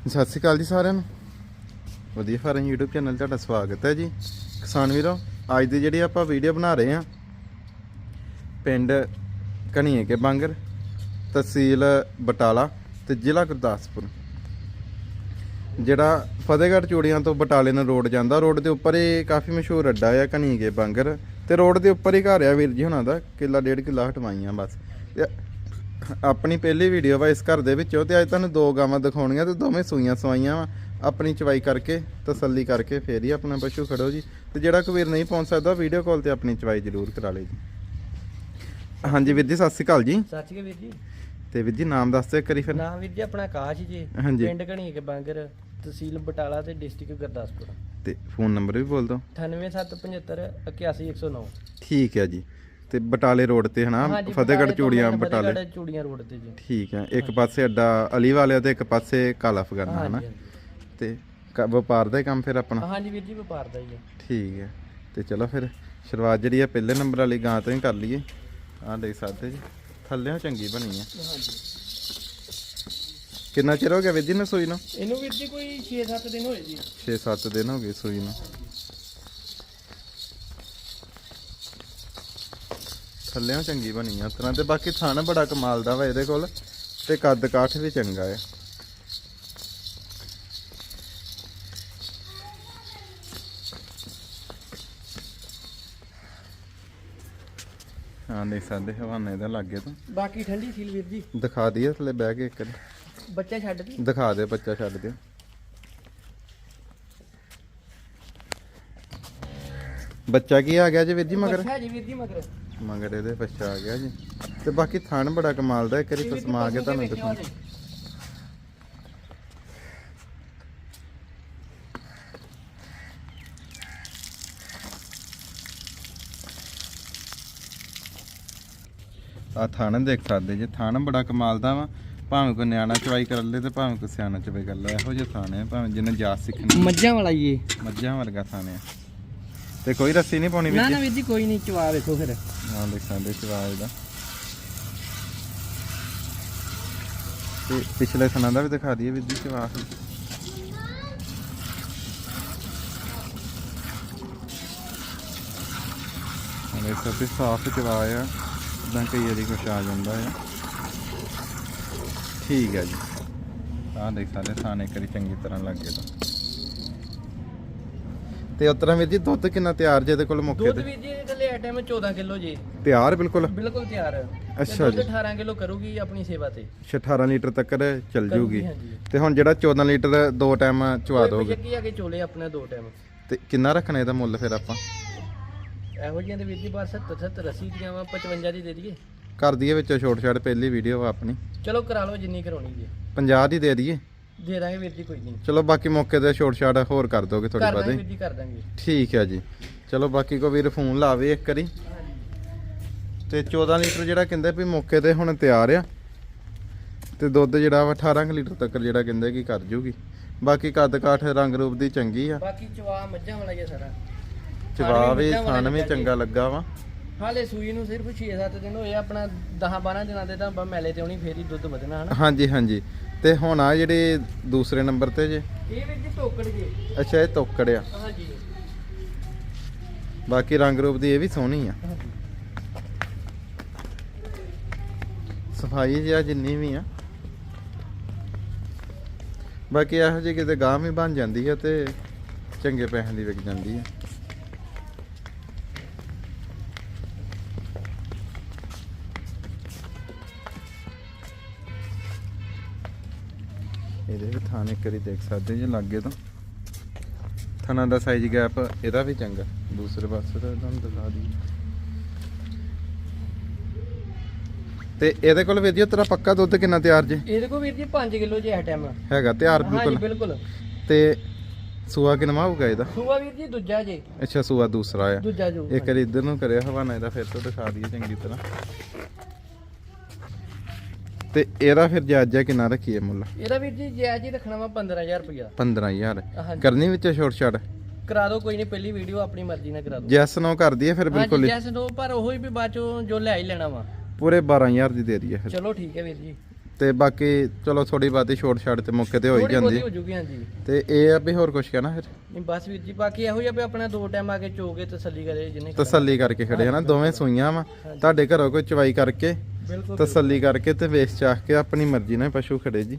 ਸਤਿ ਸ਼੍ਰੀ ਅਕਾਲ ਜੀ ਸਾਰਿਆਂ ਨੂੰ। ਵਧੀਆ ਫਾਰਮ YouTube ਚੈਨਲ ਤੁਹਾਡਾ ਸਵਾਗਤ ਹੈ ਜੀ। ਕਿਸਾਨ ਵੀਰੋ, ਅੱਜ ਦੀ ਜਿਹੜੀ ਆਪਾਂ ਵੀਡੀਓ ਬਣਾ ਰਹੇ ਹਾਂ, ਪਿੰਡ ਕਣੀਏ ਕੇ ਬਾਂਗਰ, ਤਹਿਸੀਲ ਬਟਾਲਾ ਤੇ ਜ਼ਿਲ੍ਹਾ ਗੁਰਦਾਸਪੁਰ। ਜਿਹੜਾ ਫਤਿਹਗੜ੍ਹ ਚੂੜੀਆਂ ਤੋਂ ਬਟਾਲੇ ਨੂੰ ਰੋਡ ਜਾਂਦਾ, ਰੋਡ ਦੇ ਉੱਪਰ ਇਹ ਕਾਫੀ ਮਸ਼ਹੂਰ ਅੱਡਾ ਆ ਕਣੀਏ ਕੇ ਬਾਂਗਰ। ਤੇ ਰੋਡ ਦੇ ਉੱਪਰ ਹੀ ਘਰ ਆ ਵੀਰ ਜੀ ਹੁਣਾਂ ਦਾ, ਕਿੱਲਾ ਡੇਢ ਕਿੱਲਾ ਹਟਵਾਈਆਂ ਬਸ। ਤੇ ਆਪਣੀ ਪਹਿਲੀ ਵੀਡੀਓ ਵਾ ਇਸ ਘਰ ਦੇ ਵਿੱਚੋਂ ਤੇ ਅੱਜ ਤੁਹਾਨੂੰ ਦੋ ਗਾਵਾਂ ਦਿਖਾਉਣੀਆਂ ਤੇ ਦੋਵੇਂ ਸੂਈਆਂ ਸਵਾਈਆਂ ਵਾ। ਆਪਣੀ ਚਵਾਈ ਕਰਕੇ ਤਸੱਲੀ ਕਰਕੇ ਫੇਰ ਹੀ ਆਪਣਾ ਪਸ਼ੂ ਖੜੋ ਜੀ। ਤੇ ਜਿਹੜਾ ਕੋਈ ਵੀਰ ਨਹੀਂ ਪਹੁੰਚ ਸਕਦਾ ਵੀਡੀਓ ਕਾਲ ਤੇ ਆਪਣੀ ਚਵਾਈ ਜ਼ਰੂਰ ਕਰਾ ਲੇ ਜੀ। ਹਾਂਜੀ ਵੀਰ ਜੀ ਸਤਿ ਸ਼੍ਰੀ ਅਕਾਲ ਜੀ। ਸੱਚ ਕੇ ਵੀਰ ਜੀ। ਤੇ ਵੀਰ ਜੀ ਨਾਮ ਦੱਸ ਦਿਓ ਇੱਕ ਵਾਰੀ ਫਿਰ। ਨਾਮ ਵੀਰ ਜੀ ਆਪਣਾ ਆਕਾਸ਼ ਜੀ। ਪਿੰਡ ਘਣੀ ਕੇ ਬਾਂਗਰ ਤਹਿਸੀਲ ਬਟਾਲਾ ਤੇ ਡਿਸਟ੍ਰਿਕਟ ਗੁਰਦਾਸਪੁਰ। ਤੇ ਫੋਨ ਨੰਬਰ ਵੀ ਬੋਲ ਦਿਓ। 98775 81109 ਠੀਕ ਹੈ ਜੀ। ਤੇ ਬਟਾਲੇ ਰੋਡ ਤੇ ਹਨਾ? ਹਾਂਜੀ, ਫਤਿਹਗੜ੍ਹ ਤੋਂ ਚੂੜੀਆਂ ਬਟਾਲੇ। ਫਤਿਹਗੜ੍ਹ ਚੂੜੀਆਂ ਰੋਡ ਤੇ ਜੀ। ਠੀਕ ਹੈ ਇੱਕ ਪਾਸੇ ਅੱਡਾ ਅਲੀ ਵਾਲਿਆ ਤੇ ਇੱਕ ਪਾਸੇ ਕਾਲਾ ਫਗਾਨਾ ਹਨਾ? ਹਾਂਜੀ ਤੇ ਕ- ਵਪਾਰ ਦਾ ਹੀ ਕੰਮ ਫਿਰ ਆਪਣਾ? ਹਾਂਜੀ। ਹਾਂਜੀ ਵੀਰ ਜੀ ਵਪਾਰ ਦਾ ਹੀ ਹੈ। ਠੀਕ ਹੈ ਤੇ ਚਲੋ ਫਿਰ ਸ਼ੁਰੂਆਤ ਜਿਹੜੀ ਆ ਪਹਿਲੇ ਨੰਬਰ ਵਾਲੀ ਗਾਂ ਤੋਂ ਹੀ ਕਰ ਲਈਏ। ਆਹ ਦੇਖ ਸਕਦੇ ਜੀ ਥੱਲਿਓਂ ਚੰਗੀ ਬਣੀ ਆ ਹਾਂਜੀ। ਕਿੰਨਾ ਚਿਰ ਹੋ ਗਿਆ ਵੀਰ ਜੀ ਨੂੰ ਸੂਈ ਨੂੰ? ਇਹਨੂੰ ਵੀਰ ਜੀ ਕੋਈ 6-7 ਦਿਨ ਹੋਏ ਜੀ। 6-7 ਦਿਨ ਹੋ ਗਏ ਸੂਈ ਨੂੰ। ਥੱਲਿਓਂ ਚੰਗੀ ਬਣੀ ਆ ਤਰ੍ਹਾਂ ਤੇ ਬਾਕੀ ਥਣ ਬੜਾ ਕਮਾਲ ਦਾ ਵਾ ਇਹਦੇ ਕੋਲ ਤੇ ਕੱਦ ਕਾਠ ਵੀ ਚੰਗਾ ਆ ਹਾਂ ਦੇਖ ਸਕਦੇ ਹਵਾਨੇ ਦਾ ਲੱਗੇ ਤੋਂ। ਬਾਕੀ ਠੰਡੀ ਸੀਲ ਵੀਰ ਜੀ। ਦਿਖਾ ਦਈਏ ਥੱਲੇ ਬਹਿ ਕੇ ਇੱਕ। ਬੱਚਾ ਛੱਡ ਦੀ। ਦਿਖਾ ਦੇ ਬੱਚਾ ਛੱਡ ਦਿਓ ਬੱਚਾ ਕੀ ਆ ਗਿਆ ਜੀ ਵੀਰ ਜੀ ਮਗਰ? ਬੱਚਾ ਜੀ ਵੀਰ ਜੀ ਮਗਰ। ਮਗਰ ਇਹਦੇ ਆ ਗਿਆ ਜੀ। ਤੇ ਬਾਕੀ ਥਣ ਬੜਾ ਕਮਾਲ ਦਾ ਇੱਕ ਵਾਰੀ ਪਸਮਾ ਕੇ ਤੁਹਾਨੂੰ ਦਿਖਾਉਂ। ਆ ਥਣ ਦੇਖ ਸਕਦੇ ਜੀ ਥਣ ਬੜਾ ਕਮਾਲ ਦਾ ਵਾ। ਭਾਵੇਂ ਕੋਈ ਨਿਆਣਾ ਚਵਾਈ ਕਰ ਲੇ ਤੇ ਭਾਵੇਂ ਕੋਈ ਸਿਆਣਾ ਚਵਾਈ ਕਰ ਲੈ ਇਹੋ ਜਿਹੇ ਥਾਣੇ ਭਾਵੇਂ ਜਿਹਨੇ ਜਾਤ ਸਿੱਖਣੀ ਮੱਝਾਂ ਵਾਲਾ ਹੀ ਇਹ। ਮੱਝਾਂ ਵਰਗਾ ਥਾਣੇ ਆ। ਤੇ ਕੋਈ ਰੱਸੀ ਨਹੀਂ ਪਾਉਣੀ ਨਾ ਵਿੱਚ ਨਾ ਵੀਰ ਜੀ ਕੋਈ ਨਹੀਂ ਚਵਾ ਵੇਖੋ ਫਿਰ। ਹਾਂ ਦੇਖ ਸਕਦੇ ਚਵਾਜ ਦਾ ਤੇ ਪਿਛਲੇ ਸਨਾਂ ਦਾ ਵੀ ਦਿਖਾ ਦਈਏ ਵੀਰ ਜੀ ਚਵਾਜ ਹਲੇ ਸਭ ਸਾਫ਼ ਚਵਾਜ ਆ। ਇਦਾਂ ਕਈ ਵਾਰੀ ਕੁਛ ਆ ਜਾਂਦਾ ਆ। ਠੀਕ ਹੈ ਜੀ। ਆਹ ਦੇਖ ਸਕਦੇ ਥਾਣੇ ਕਰੀ ਚੰਗੀ ਤਰ੍ਹਾਂ ਲੱਗੇ ਤਾਂ। ਤੇ ਉਤਰਾ ਵੀਰ ਜੀ ਦੁੱਧ ਕਿੰਨਾ ਤਿਆਰ ਜੇ ਇਹਦੇ ਕੋਲ ਮੌਕੇ ਦੁੱਧ ਤੇ? ਵੀਰ ਜੀ ਇਹਦੇ ਥੱਲੇ ਟਾਈਮ 14 ਕਿਲੋ ਜੀ। ਤਿਆਰ ਬਿਲਕੁਲ? ਬਿਲਕੁਲ ਤਿਆਰ। ਹੈ ਤੇ ਅੱਛਾ ਦੁੱਧ ਜੀ। 18 ਕਿਲੋ ਕਰੂਗੀ ਆਪਣੀ ਸੇਵਾ ਤੇ। 18 ਲੀਟਰ ਤੱਕ ਚੱਲ ਜੂਗੀ। ਹਾਂਜੀ। ਤੇ ਹੁਣ ਜਿਹੜਾ 14 ਲੀਟਰ ਦੋ ਟਾਈਮ ਚਵਾ ਦੋਗੇ? ਪਛੱਕੀ ਆ ਕੇ ਚੋਲੇ ਆਪਣੇ ਦੋ ਟਾਈਮ ਤੇ ਕਿੰਨਾ ਰੱਖਣਾ ਇਹਦਾ ਮੁੱਲ ਫਿਰ ਆਪਾਂ? ਇਹੋ ਜਿਹੀਆਂ ਦੇ ਵੀਰ ਜੀ 70 70 80 ਦੀਆਂ ਵਾ 55 ਦੀ ਦੇ ਦਈਏ। ਕਰ ਦਈਏ ਵਿੱਚੋਂ ਛੋਟ ਛਾਟ ਪਹਿਲੀ ਵੀਡੀਓ ਆਪਣੀ। ਚਲੋ ਕਰਾ ਲਓ ਜਿੰਨੀ ਕਰਾਉਣੀ ਜੀ। 50 ਦੀ ਦੇ ਦਈਏ। ਦੇ ਦਾਂਗੇ ਵੀਰ ਜੀ ਕੋਈ ਨਹੀਂ। ਚਲੋ ਬਾਕੀ ਮੌਕੇ ਤੇ ਛੋਟ ਛਾਟ ਹੋਰ ਕਰ ਦੋਗੇ ਥੋੜੀ ਕਰ ਦਾਂਗੇ ਬਹੁਤੀ। ਵੀਰ ਜੀ ਕਰ ਦਾਂਗੇ। ਠੀਕ ਹੈ ਜੀ। ਚਲੋ ਬਾਕੀ ਕੋ ਵੀਰ ਫੋਨ ਲਾਵੇ ਇੱਕ ਵਾਰੀ। ਤੇ 14 ਲੀਟਰ ਜਿਹੜਾ ਕਹਿੰਦੇ ਵੀ ਮੌਕੇ ਤੇ ਹੁਣ ਤਿਆਰ ਆ। ਤੇ ਦੁੱਧ ਜਿਹੜਾ ਵਾ 18 ਕੁ ਲੀਟਰ ਤੱਕ ਜਿਹੜਾ ਕਹਿੰਦੇ ਕਿ ਕਰ ਜੂਗੀ। ਬਾਕੀ ਕੱਦ ਕਾਠ ਰੰਗ ਰੂਪ ਦੀ ਚੰਗੀ ਆ। ਬਾਕੀ ਚਵਾ ਮੱਝਾਂ ਵਾਲਾ ਹੀ ਆ ਸਾਰਾ। ਚਵਾ ਵੀ ਮੱਝਾਂ ਵਾਲਾ ਥਣ ਵੀ। ਚੰਗਾ ਲੱਗਾ ਵਾ। ਹਾਲੇ ਸੂਈ ਨੂੰ ਸਿਰਫ 6-7 ਦਿਨ ਹੋਏ ਆ, ਆਪਣਾ 10-12 ਦਿਨਾਂ ਦੇ ਤਾਂ ਬ- ਮੈਲੇ ਤੇ ਆਉਣੀ ਫੇਰ ਹੀ ਦੁੱਧ ਵਧਣਾ ਹਨਾ? ਹਾਂਜੀ ਹਾਂਜੀ। ਤੇ ਹੁਣ ਆ ਜਿਹੜੇ ਦੂਸਰੇ ਨੰਬਰ ਤੇ ਜੇ? ਇਹ ਜੀ ਟੋਕੜ ਜੀ। ਅੱਛਾ ਇਹ ਤੋਕੜ ਆ। ਹਾਂਜੀ। ਬਾਕੀ ਰੰਗ ਰੂਪ ਦੀ ਇਹ ਵੀ ਸੋਹਣੀ ਆ। ਸਫ਼ਾਈ ਜਿਹਾ ਜਿੰਨੀ ਵੀ ਆ। ਬਾਕੀ ਇਹੋ ਜਿਹੀ ਕਿਤੇ ਗਾਂ ਵੀ ਬਣ ਜਾਂਦੀ ਆ ਤੇ ਚੰਗੇ ਪੈਸਿਆਂ ਦੀ ਵਿਕ ਜਾਂਦੀ ਆ। ਇਹਦੇ ਵੀ ਥਾਣੇ ਕਰੀ ਦੇਖ ਸਕਦੇ ਜੇ ਲੱਗੇ ਤਾਂ। ਥਣਾ ਦਾ ਸਾਈਜ਼ ਗੈਪ ਇਹਦਾ ਵੀ ਚੰਗਾ। ਦੂਸਰੇ ਪਾਸੇ ਦਾ ਤੁਹਾਨੂੰ ਦਿਖਾ ਦੀ ਤੇ ਇਹਦੇ ਕੋਲ ਵੀਰ ਜੀ ਤੇਰਾ ਪੱਕਾ ਦੁੱਧ ਕਿੰਨਾ ਤਿਆਰ ਜੇ? ਇਹਦੇ ਕੋਲ ਵੀਰ ਜੀ 5 ਕਿਲੋ ਜੇ ਹੈ ਟਾਈਮ ਹੈਗਾ ਤਿਆਰ ਬਿਲਕੁਲ। ਬਿਲਕੁਲ। ਤੇ ਸੂਆ ਕਿੰਨਾ ਹੋਊਗਾ ਇਹਦਾ? ਸੂਆ ਵੀਰ ਜੀ ਦੂਜਾ ਜੇ। ਅੱਛਾ ਸੂਆ ਦੂਸਰਾ ਆ। ਦੂਜਾ ਜੋ ਇੱਕ ਵਾਰੀ ਇੱਧਰ ਨੂੰ ਕਰਿਆ ਹਵਾਨਾ ਇਹਦਾ ਫਿਰ ਤੋਂ ਦਿਖਾ ਦਈਏ ਚੰਗੀ ਤਰ੍ਹਾਂ। ਤੇ ਇਹਦਾ ਫਿਰ ਜਾਇਜ਼ਾ ਕਿੰਨਾ ਰੱਖੀਏ ਮੁੱਲ? ਇਹਦਾ ਵੀਰ ਜੀ ਜਾਇਜ਼ ਹੀ ਰੱਖਣਾ ਵਾ 15000 ਰੁਪਇਆ 15000 ਹਾਂਜੀ। ਕਰਨੀ ਵਿੱਚ ਛੋਟ ਛਾੜ ਕਰਾ ਦਿਓ ਕੋਈ ਨਹੀਂ ਪਹਿਲੀ ਵੀਡੀਓ ਆਪਣੀ ਮਰਜ਼ੀ ਨਾਲ ਕਰਾ ਦਿਓ। ਜੈਸ ਨੋ ਕਰ ਦਈਏ ਫਿਰ ਬਿਲਕੁਲ ਹਾਂਜੀ ਜੈਸ ਦੋ ਪਰ ਉਹੀ ਵੀ ਬਾਅਦ ਚੋਂ ਜੋ ਲੈ ਹੀ ਲੈਣਾ ਵਾ। ਪੂਰੇ 12000 ਦੀ ਦੇ ਦਈਏ ਫਿਰ। ਚਲੋ ਠੀਕ ਹੈ ਵੀਰ ਜੀ। ਤੇ ਬਾਕੀ ਚਲੋ ਥੋੜੀ ਬਾਤੀ ਛੋਟ ਛਾੜ ਤੇ ਮੌਕੇ ਤੇ ਹੋ ਹੀ ਥੋੜੀ ਬਹੁਤੀ ਜਾਂਦੀ। ਹੋ ਜੂਗੀ ਹਾਂਜੀ। ਤੇ ਇਹ ਆ ਵੀ ਹੋਰ ਕੁਝ ਕਹਿਣਾ ਫਿਰ? ਨਹੀਂ ਬਸ ਵੀਰ ਜੀ ਬਾਕੀ ਇਹੋ ਜਿਹਾ ਵੀ ਆਪਣਾ ਦੋ ਟਾਈਮ ਆ ਕੇ ਚੋ ਕੇ ਤਸੱਲੀ ਕਰੇ ਕਰਨਾ। ਤਸੱਲੀ ਕਰਕੇ ਖੜੇ ਹਨਾ ਦੋਵੇਂ ਸੂਈਆਂ ਵਾ। ਤੁਹਾਡੇ ਘਰੋਂ ਕੋਈ ਚਵਾਈ ਕਰਕੇ ਬਿਲਕੁਲ ਤਸੱਲੀ ਕਰਕੇ ਤੇ ਵੇਚ ਚਾਹ ਕੇ ਆਪਣੀ ਮਰਜ਼ੀ ਨਾਲ ਪਸ਼ੂ ਖੜੇ ਜੀ।